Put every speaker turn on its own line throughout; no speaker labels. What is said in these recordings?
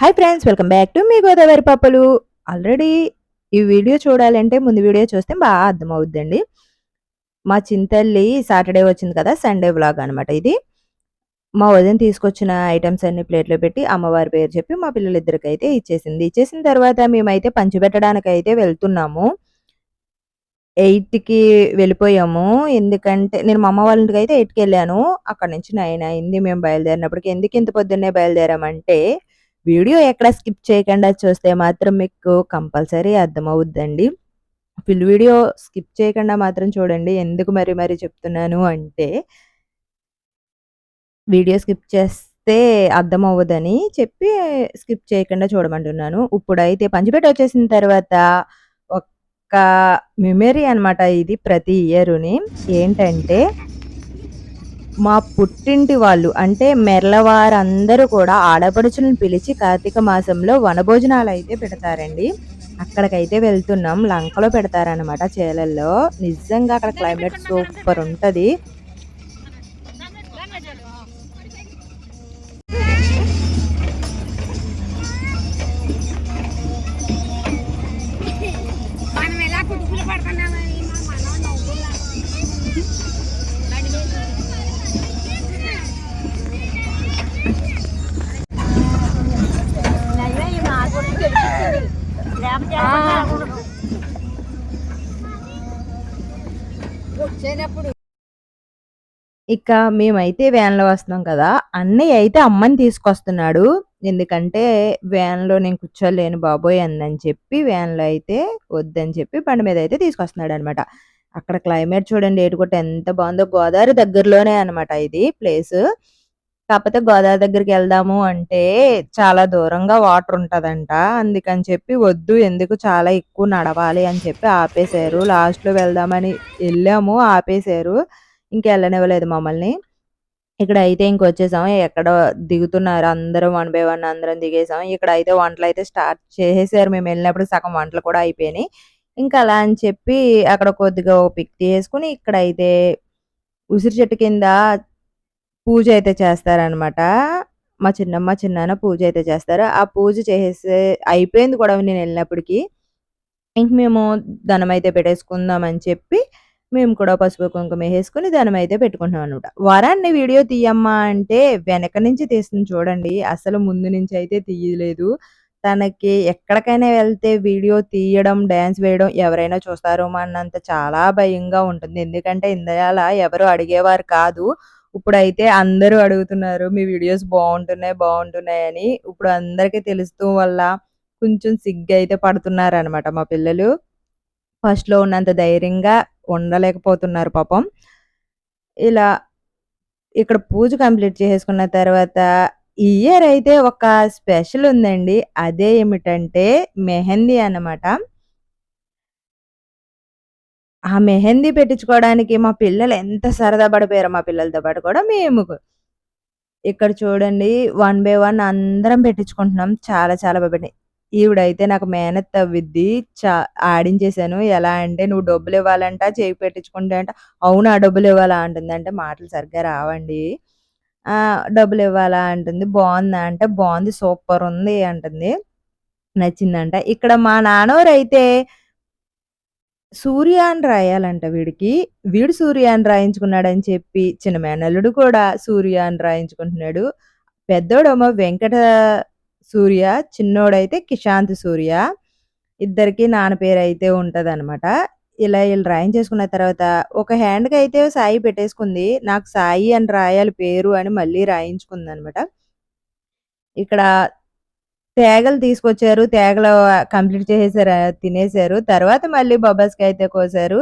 Hi friends welcome back to మీ గోదావరి పప్పులు. Already ఈ video చూడాలంటే ముందు వీడియో చూస్తే బాగా అర్థమవుద్దండి. మా చింతల్లి సాటర్డే వచ్చింది కదా సండే వ్లాగ్ అనమాట ఇది. మా వదిన తీసుకొచ్చిన ఐటమ్స్ అన్ని ప్లేట్లో పెట్టి అమ్మవారి పేరు చెప్పి మా పిల్లలిద్దరికి అయితే ఇచ్చేసింది. ఇచ్చేసిన తర్వాత మేమైతే పంచిపెట్టడానికి అయితే వెళ్తున్నాము ఎయిట్కి వెళ్ళిపోయాము. ఎందుకంటే నేను మా అమ్మ వాళ్ళ ఇంటికి అయితే ఎయిట్కి వెళ్ళాను. అక్కడ నుంచి నైన్ అయింది. మేము బయలుదేరినప్పటికి ఎందుకు ఇంత పొద్దున్నే బయలుదేరామంటే వీడియో ఎక్కడ స్కిప్ చేయకుండా చూస్తే మాత్రం మీకు కంపల్సరీ అర్థమవుద్దండి. ఫుల్ వీడియో స్కిప్ చేయకుండా మాత్రం చూడండి. ఎందుకు మరి మరి చెప్తున్నాను అంటే వీడియో స్కిప్ చేస్తే అర్థం అవ్వదని చెప్పి స్కిప్ చేయకుండా చూడమంటున్నాను. ఇప్పుడైతే పంచిపేట వచ్చేసిన తర్వాత ఒక్క మెమరీ అన్నమాట ఇది ప్రతి ఇయర్ని. ఏంటంటే మా పుట్టింటి వాళ్ళు అంటే మెర్లవారందరూ కూడా ఆడపడుచులను పిలిచి కార్తీక మాసంలో వనభోజనాలు అయితే పెడతారండి. అక్కడికైతే వెళ్తున్నాం లంకలో పెడతారనమాట చేలల్లో. నిజంగా అక్కడ క్లైమేట్ సూపర్ ఉంటుంది. ఇక మేమైతే వ్యాన్లో వస్తున్నాం కదా అన్నయ్య అయితే అమ్మని తీసుకొస్తున్నాడు. ఎందుకంటే వ్యాన్లో నేను కూర్చోలేను బాబోయ్ అందని చెప్పి వ్యాన్లో అయితే వద్దని చెప్పి బండి మీద అయితే తీసుకొస్తున్నాడు అనమాట అక్కడ క్లైమేట్ చూడండి ఏటుకొట్ట ఎంత బాగుందో. గోదావరి దగ్గరలోనే అనమాట ఇది ప్లేస్. కాకపోతే గోదావరి దగ్గరికి వెళ్దాము అంటే చాలా దూరంగా వాటర్ ఉంటదంట. అందుకని చెప్పి వద్దు ఎందుకు చాలా ఎక్కువ నడవాలి అని చెప్పి ఆపేశారు. లాస్ట్లో వెళ్దామని వెళ్ళాము ఆపేశారు. ఇంకెళ్ళనివ్వలేదు మమ్మల్ని. ఇక్కడ అయితే ఇంకొచ్చేసాం ఎక్కడ దిగుతున్నారు అందరం వన్ బై వన్ అందరం దిగేసాం ఇక్కడ అయితే వంటలు అయితే స్టార్ట్ చేసేసారు. మేము వెళ్ళినప్పుడు సగం వంటలు కూడా అయిపోయినాయి. ఇంకా అలా అని చెప్పి అక్కడ కొద్దిగా ఒక పిక్ తీసుకుని ఇక్కడ అయితే ఉసిరి చెట్టు కింద పూజ అయితే చేస్తారనమాట మా చిన్నమ్మ చిన్నాన్న పూజ అయితే చేస్తారు. ఆ పూజ చేసే అయిపోయింది కూడా నేను వెళ్ళినప్పటికి. ఇంక మేము ధనం అయితే పెట్టేసుకుందాం అని చెప్పి మేము కూడా పసుపు కుంకుమ వేసుకుని ధనం అయితే పెట్టుకుంటున్నాం అనమాట వరాన్ని వీడియో తీయమ్మా అంటే వెనక నుంచి తీస్తుంది చూడండి. అసలు ముందు నుంచి అయితే తీయలేదు. తనకి ఎక్కడికైనా వెళ్తే వీడియో తీయడం డ్యాన్స్ వేయడం ఎవరైనా చూస్తారో అన్నంత చాలా భయంగా ఉంటుంది. ఎందుకంటే ఇందయాల ఎవరు అడిగేవారు కాదు. ఇప్పుడైతే అందరూ అడుగుతున్నారు మీ వీడియోస్ బాగుంటున్నాయి బాగుంటున్నాయి అని. ఇప్పుడు అందరికీ తెలుస్తూ వల్ల కొంచెం సిగ్గు అయితే పడుతున్నారు అనమాట మా పిల్లలు. ఫస్ట్లో ఉన్నంత ధైర్యంగా ఉండలేకపోతున్నారు పాపం. ఇలా ఇక్కడ పూజ కంప్లీట్ చేసుకున్న తర్వాత ఈ ఇయర్ అయితే ఒక స్పెషల్ ఉందండి. అదే ఏమిటంటే మెహందీ అన్నమాట. ఆ మెహందీ పెట్టించుకోవడానికి మా పిల్లలు ఎంత సరదా పడిపోయారో మా పిల్లలతో పాటు కూడా మేము. ఇక్కడ చూడండి వన్ బై వన్ అందరం పెట్టించుకుంటున్నాం. చాలా చాలా బాగా ఈవిడైతే నాకు మేనత్ అవ్విద్ది. చా ఆడించేశాను. ఎలా అంటే నువ్వు డబ్బులు ఇవ్వాలంట చేయి పెట్టించుకుంటే అంట. అవునా డబ్బులు ఇవ్వాలా? అంటుంది. అంటే మాటలు సరిగ్గా రావండి. ఆ డబ్బులు ఇవ్వాలా? అంటుంది. బాగుందా? అంటే బాగుంది సూపర్ ఉంది అంటుంది. నచ్చిందంట. ఇక్కడ మా నాన్నోరైతే సూర్య అని రాయాలంట వీడికి. వీడు సూర్య అని రాయించుకున్నాడని చెప్పి చిన్న మేనల్లుడు కూడా సూర్య అని రాయించుకుంటున్నాడు. పెద్దోడేమో వెంకట సూర్య చిన్నోడైతే కిశాంత్ సూర్య. ఇద్దరికి నాన్న పేరు అయితే ఉంటదన్నమాట. ఇలా వీళ్ళు రాయించేసుకున్న తర్వాత ఒక హ్యాండ్కి అయితే సాయి పెట్టేసుకుంది. నాకు సాయి అని రాయాలి పేరు అని మళ్ళీ రాయించుకుంది అనమాట ఇక్కడ తేగలు తీసుకొచ్చారు తేగలు కంప్లీట్ చేసేసారు తినేసారు. తర్వాత మళ్ళీ బొబ్బాస్కి అయితే కోసారు.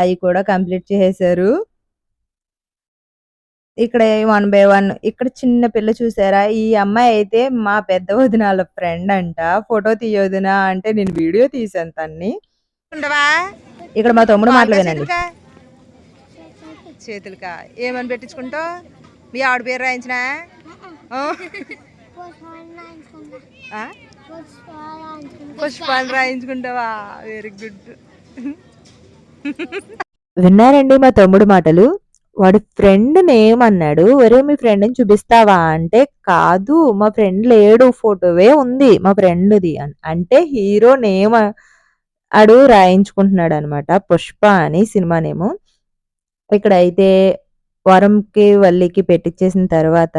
అవి కూడా కంప్లీట్ చేసేసారు. ఇక్కడ వన్ బై వన్ ఇక్కడ చిన్న పిల్ల చూసారా? ఈ అమ్మాయి అయితే మా పెద్ద వదిన వాళ్ళ ఫ్రెండ్ అంట. ఫోటో తీయొదినా అంటే నేను వీడియో తీసాను తన్ని.
ఉండవా?
ఇక్కడ మా తమ్ముడు మాటలు వినండి
చేతులుకా? చేతులుకా ఏమని పెట్టించుకుంటావు? మీ ఆవిడ పేరు రాయించిన? పుష్పాలు రాయించుకుంటావా వెరీ గుడ్
విన్నారండి మా తమ్ముడు మాటలు వాడి ఫ్రెండ్ నేమ్ అన్నాడు. "ఒరేయ్! మీ ఫ్రెండ్‌ని చూపిస్తావా?" అంటే, "కాదు మా ఫ్రెండ్ లేడు. ఫోటోవే ఉంది మా ఫ్రెండ్‌ది" అని. అంటే హీరో నేమ్ ఆడు రాయించుకుంటున్నాడనమాట. 'పుష్ప' అని సినిమా నేము. ఇక్కడైతే వరంకి, వల్లికి పెట్టిచ్చేసిన తర్వాత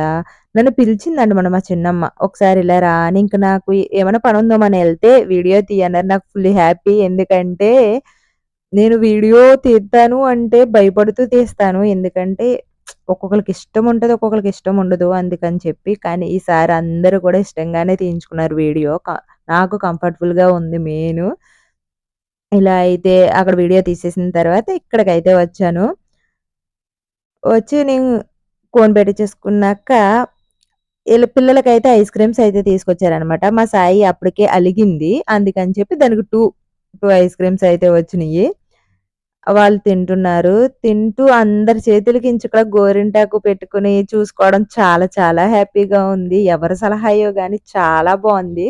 నన్ను పిలిచిందనమాట మా చిన్నమ్మ. "ఒకసారి ఇలా రా" అని. ఇంక నాకు ఏమైనా పని ఉందో మనం వెళ్తే వీడియో తీయి నాకు ఫుల్ హ్యాపీ. ఎందుకంటే నేను వీడియో తీస్తాను అంటే భయపడుతూ తీస్తాను. ఎందుకంటే ఒక్కొక్కరికి ఇష్టం ఉంటుంది ఒక్కొక్కరికి ఇష్టం ఉండదు. అందుకని చెప్పి. కానీ ఈసారి అందరూ కూడా ఇష్టంగానే తీయించుకున్నారు వీడియో. నాకు కంఫర్టబుల్‌గా ఉంది మెయిను. ఇలా అయితే అక్కడ వీడియో తీసేసిన తర్వాత ఇక్కడికైతే వచ్చాను. వచ్చి నేను కోన్ పెట్టిచ్చేసుకున్నాక ఈళ్ళ పిల్లలకైతే ఐస్ క్రీమ్స్ అయితే తీసుకొచ్చారనమాట. మా సాయి అప్పటికే అలిగింది. అందుకని చెప్పి దానికి 2, 2 ఐస్ క్రీమ్స్ అయితే వచ్చినాయి వాళ్ళు తింటున్నారు. తింటూ అందరి చేతులకి ఇంచుకడ గోరింటాకు పెట్టుకొని చూసుకోవడం చాలా చాలా హ్యాపీగా ఉంది. ఎవరి సలహాయో కానీ చాలా బాగుంది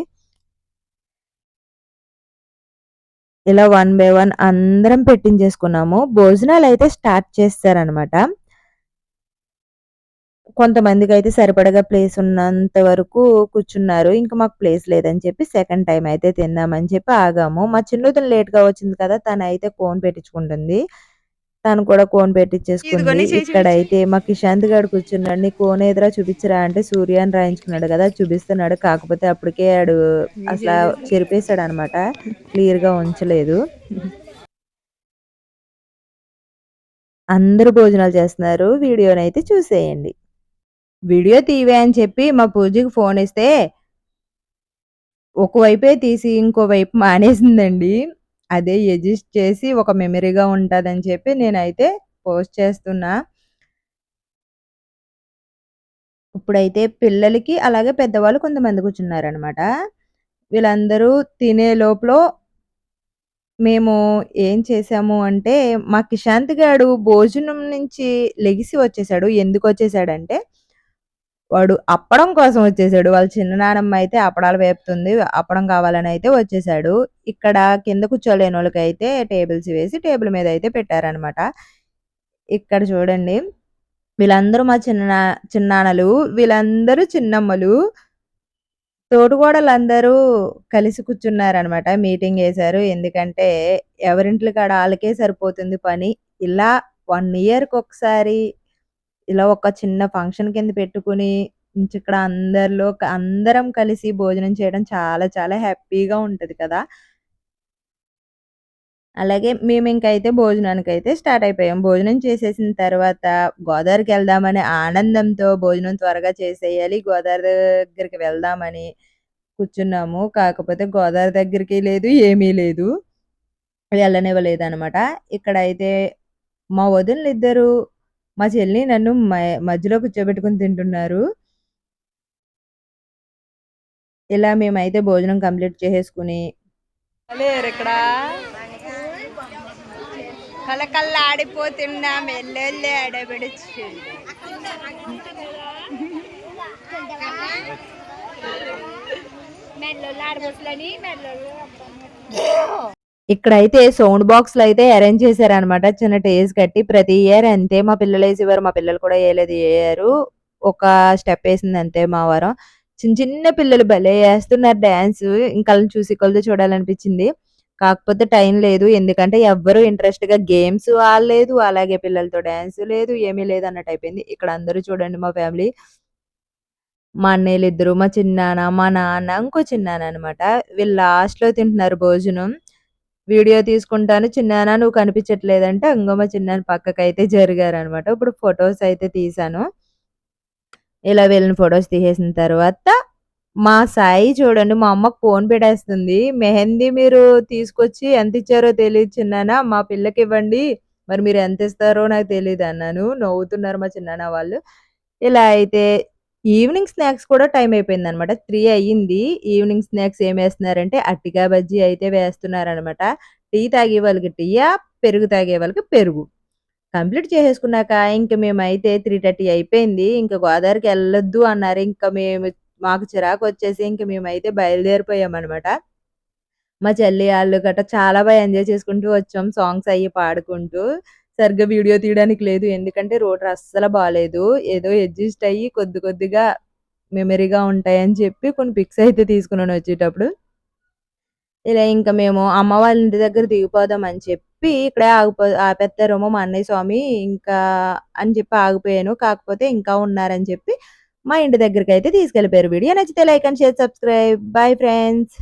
ఇలా వన్ బై వన్ అందరం పెట్టించేసుకున్నాము. భోజనాలు అయితే స్టార్ట్ చేసేసారనమాట. కొంతమందికైతే సరిపడగా ప్లేస్ ఉన్నంత వరకు కూర్చున్నారు. ఇంక మాకు ప్లేస్ లేదని చెప్పి సెకండ్ టైమ్ అయితే తిందామని చెప్పి ఆగాము. మా చిన్నొదిన లేట్‌గా వచ్చింది కదా! తనైతే కోన్ పెట్టించుకుంటుంది. తను కూడా కోన్ పెట్టిచ్చేసుకుంది. ఇక్కడైతే మా కిషాంత్ గాడు కూర్చున్నాడు. "నీ కోన్ ఏదిరా చూపిచ్చరా" అంటే సూర్య అని రాయించుకున్నాడు కదా! చూపిస్తున్నాడు. కాకపోతే అప్పటికే ఆడు అసల చెరిపేసాడనమాట. క్లియర్‌గా ఉంచలేదు. అందరూ భోజనాలు చేస్తున్నారు. వీడియోనైతే చూసేయండి. వీడియో తీవే అని చెప్పి మా పూజకి ఫోన్ ఇస్తే ఒకవైపే తీసి ఇంకోవైపు మానేసిందండి. అదే అడ్జస్ట్ చేసి ఒక మెమరీగా ఉంటుందని చెప్పి నేనైతే పోస్ట్ చేస్తున్నా. ఇప్పుడైతే పిల్లలకి అలాగే పెద్దవాళ్ళు కొంతమంది కూర్చున్నారనమాట. వీళ్ళందరూ తినే లోపల మేము ఏం చేశాము అంటే, మా కిషాంత్ గాడు భోజనం నుంచి లెగిసి వచ్చేసాడు. ఎందుకొచ్చేసాడంటే, వాడు అప్పడం కోసం వచ్చేసాడు. వాళ్ళ చిన్న నానమ్మ అయితే అప్పడాలు వేపుతుంది. అప్పడం కావాలని అయితే వచ్చేసాడు. ఇక్కడ కింద కూర్చోలేని వాళ్ళకి అయితే టేబుల్స్ వేసి టేబుల్ మీద అయితే పెట్టారనమాట. ఇక్కడ చూడండి. వీళ్ళందరూ మా చిన్న చిన్నాన్నలు. వీళ్ళందరూ చిన్నమ్మలు. తోటికోడళ్ళందరూ కలిసి కూర్చున్నారనమాట. మీటింగేశారు. ఎందుకంటే ఎవరింట్ల కాడ వాళ్ళకే సరిపోతుంది పని. ఇలా వన్ ఇయర్కి ఒకసారి ఇలా ఒక చిన్న ఫంక్షన్ కింద పెట్టుకొని ఇక్కడ అందరిలో అందరం కలిసి భోజనం చేయడం చాలా చాలా హ్యాపీగా ఉంటది కదా! అలాగే మేము ఇంకైతే భోజనానికైతే స్టార్ట్ అయిపోయాం. భోజనం చేసేసిన తర్వాత గోదావరికి వెళ్దామనే ఆనందంతో భోజనం త్వరగా చేసేయాలి. గోదావరి దగ్గరికి వెళ్దామని కూర్చున్నాము. కాకపోతే గోదావరి దగ్గరికి లేదు. ఏమీ లేదు. వెళ్ళనివ్వలేదనమాట. ఇక్కడైతే మా వదినలిద్దరూ మా చెల్లి నన్ను మ మధ్యలో కూర్చోబెట్టుకొని తింటున్నారు. ఇలా మేమైతే భోజనం కంప్లీట్ చేసేసుకొని.
లేరిక్కడ కలకల్లాడిపోతున్నా మెల్లెల్లి ఆడబిడిచి మెల్లొల్లు ఆడబొట్లని మెల్లొల్లు
ఇక్కడైతే సౌండ్ బాక్స్‌లయితే అరేంజ్ చేశారనమాట. చిన్న టేజ్ కట్టి ప్రతి ఇయర్ అంతే మా పిల్లలు వేసేవారు మా పిల్లలు కూడా వేయలేదు వేయారు ఒక స్టెప్ వేసింది అంతే మా వారం చిన్న చిన్న పిల్లలు భలే వేస్తున్నారు డ్యాన్స్ ఇంకా చూసి కొలది చూడాలనిపించింది. కాకపోతే టైం లేదు. ఎందుకంటే ఎవ్వరు ఇంట్రెస్ట్‌గా గేమ్స్ ఆడలేదు. అలాగే పిల్లలతో డాన్స్ లేదు. ఏమీ లేదు అన్నట్టు అయిపోయింది ఇక్కడ అందరూ చూడండి మా ఫ్యామిలీ. మా అన్నయ్యలు ఇద్దరు మా చిన్నాన్న, మా నాన్న, ఇంకో చిన్నాన్న అనమాట. వీళ్ళు లాస్ట్‌లో తింటున్నారు భోజనం. వీడియో తీసుకుంటాను చిన్నానా నువ్వు కనిపించట్లేదంటే ఇంగో మా అయితే పక్కకైతే జరిగారనమాట. ఇప్పుడు ఫొటోస్ అయితే తీశాను. ఇలా వెళ్ళిన ఫొటోస్ తీసేసిన తర్వాత మా సాయి చూడండి మా అమ్మకు ఫోన్ పెట్టేస్తుంది. మెహందీ మీరు తీసుకొచ్చి ఎంత ఇచ్చారో తెలియదు చిన్నానా మా పిల్లకి ఇవ్వండి మరి మీరు ఎంత ఇస్తారో నాకు తెలియదు అన్నాను నవ్వుతున్నారు మా చిన్నాన్న వాళ్ళు. ఇలా అయితే ఈవినింగ్ స్నాక్స్ కూడా టైం అయిపోయింది అనమాట త్రీ అయ్యింది. ఈవినింగ్ స్నాక్స్ ఏం వేస్తున్నారంటే అట్టిగా బజ్జీ అయితే వేస్తున్నారనమాట. టీ తాగే వాళ్ళకి టీయా, పెరుగు తాగే వాళ్ళకి పెరుగు. కంప్లీట్ చేసేసుకున్నాక ఇంక మేమైతే 3:30 అయిపోయింది. ఇంకా గోదావరికి వెళ్ళొద్దు అన్నారు. ఇంకా మేము మాకు చిరాకు వచ్చేసి ఇంక మేమైతే బయలుదేరిపోయామన్నమాట మా చెల్లి వాళ్ళు గట్రా చాలా బాగా ఎంజాయ్ చేసుకుంటూ వచ్చాం. సాంగ్స్ అయ్యి పాడుకుంటూ. సరిగ్గా వీడియో తీయడానికి లేదు. ఎందుకంటే రోడ్ అస్సలు బాగాలేదు ఏదో అడ్జస్ట్ అయ్యి కొద్ది కొద్దిగా మెమరీగా ఉంటాయని చెప్పి కొన్ని పిక్స్ అయితే తీసుకున్నాను వచ్చేటప్పుడు. ఇలా ఇంకా మేము అమ్మ వాళ్ళ ఇంటి దగ్గర దిగిపోదాం అని చెప్పి ఇక్కడే ఆగిపో ఆపేత్తారేమో మా అన్నయ్య స్వామి ఇంకా అని చెప్పి ఆగిపోయాను. కాకపోతే ఇంకా ఉన్నారని చెప్పి మా ఇంటి దగ్గరికైతే తీసుకెళ్ళిపోయారు. వీడియో నచ్చితే like and share, subscribe. Bye friends.